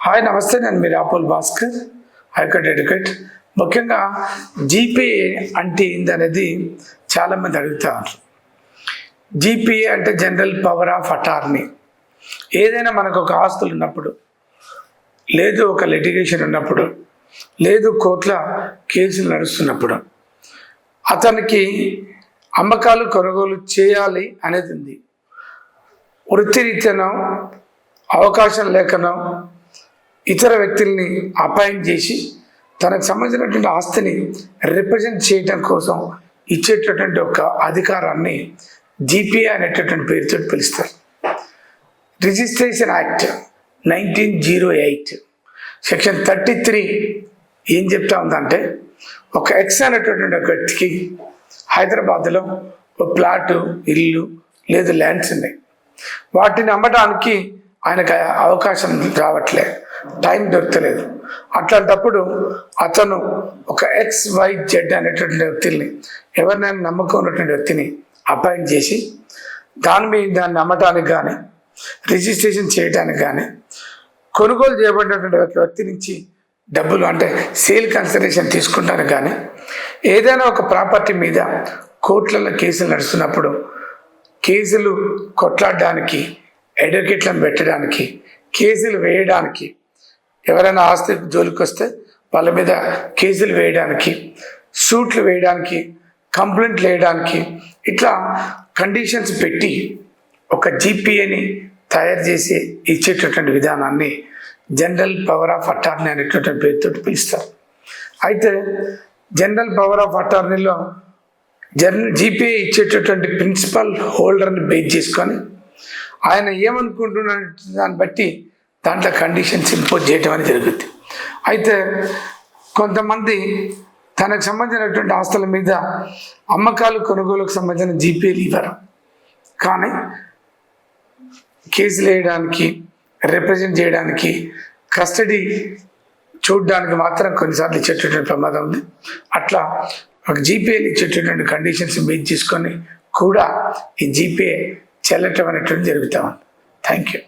Hi నమస్తే నేను మీ Rapul Bhaskar. High court advocate ముఖ్యంగా జీపీఏ అంటే ఏందనేది చాలామంది అడుగుతారు. జీపీఏ అంటే జనరల్ పవర్ ఆఫ్ అటార్నీ ఏదైనా మనకు ఒక ఆస్తులు ఉన్నప్పుడు లేదు ఒక లిటిగేషన్ ఉన్నప్పుడు లేదు కోర్టుల కేసులు నడుస్తున్నప్పుడు అతనికి అమ్మకాలు కొనుగోలు చేయాలి అనేది ఉంది. వృత్తిరీత్యనో అవకాశం లేకనో ఇతర వ్యక్తుల్ని అపాయింట్ చేసి తనకు సంబంధించినటువంటి ఆస్తిని రిప్రజెంట్ చేయడం కోసం ఇచ్చేటటువంటి ఒక అధికారాన్ని జీపీఏ అనేటటువంటి పేరుతో పిలుస్తారు. Registration act nineteen zero eight section thirty three ఏం చెప్తా ఉందంటే ఒక ఎక్స్ అనేటటువంటి ఒక వ్యక్తికి హైదరాబాద్లో ఒక ప్లాటు ఇల్లు లేదు ల్యాండ్స్ ఉన్నాయి. వాటిని అమ్మడానికి ఆయనకు అవకాశం రావట్లేదు టైం దొరకలేదు. అట్లాంటప్పుడు అతను ఒక ఎక్స్ వై జెడ్ అనేటువంటి వ్యక్తుల్ని ఎవరినైనా నమ్మకం ఉన్నటువంటి వ్యక్తిని అపాయింట్ చేసి దాని మీద దాన్ని అమ్మటానికి కానీ రిజిస్ట్రేషన్ చేయడానికి కానీ కొనుగోలు చేయబడినటువంటి ఒక వ్యక్తి నుంచి డబ్బులు అంటే సేల్ కన్సిడరేషన్ తీసుకుంటానికి కానీ ఏదైనా ఒక ప్రాపర్టీ మీద కోర్టులలో కేసులు నడుస్తున్నప్పుడు కేసులు కొట్లాడడానికి అడ్వకేట్లను పెట్టడానికి కేసులు వేయడానికి ఎవరైనా ఆస్తి జోలికి వస్తే వాళ్ళ మీద కేసులు వేయడానికి సూట్లు వేయడానికి కంప్లైంట్లు వేయడానికి ఇట్లా కండిషన్స్ పెట్టి ఒక జీపీఏని తయారు చేసి ఇచ్చేటటువంటి విధానాన్ని జనరల్ పవర్ ఆఫ్ అటార్నీ అనేటటువంటి పేరుతో పిలుస్తారు. అయితే జనరల్ పవర్ ఆఫ్ అటార్నీలో జన్ జీపీఏ ఇచ్చేటటువంటి ప్రిన్సిపల్ హోల్డర్ని బేస్ చేసుకొని ఆయన ఏమనుకుంటున్న దాన్ని బట్టి దాంట్లో కండిషన్స్ ఇంపోజ్ చేయటం అనేది జరుగుద్ది. అయితే కొంతమంది తనకు సంబంధించినటువంటి ఆస్తుల మీద అమ్మకాలు కొనుగోలుకు సంబంధించిన జీపీలు ఇవ్వరు. కానీ కేసులు వేయడానికి రిప్రజెంట్ చేయడానికి కస్టడీ చూడడానికి మాత్రం కొన్నిసార్లు ఇచ్చేటటువంటి ప్రమాదం ఉంది. అట్లా ఒక జీపీఏలు ఇచ్చేటటువంటి కండిషన్స్ బేస్ చేసుకొని కూడా ఈ జీపీఏ చెల్లటం అనేటువంటి జరుగుతూ ఉంది. Thank you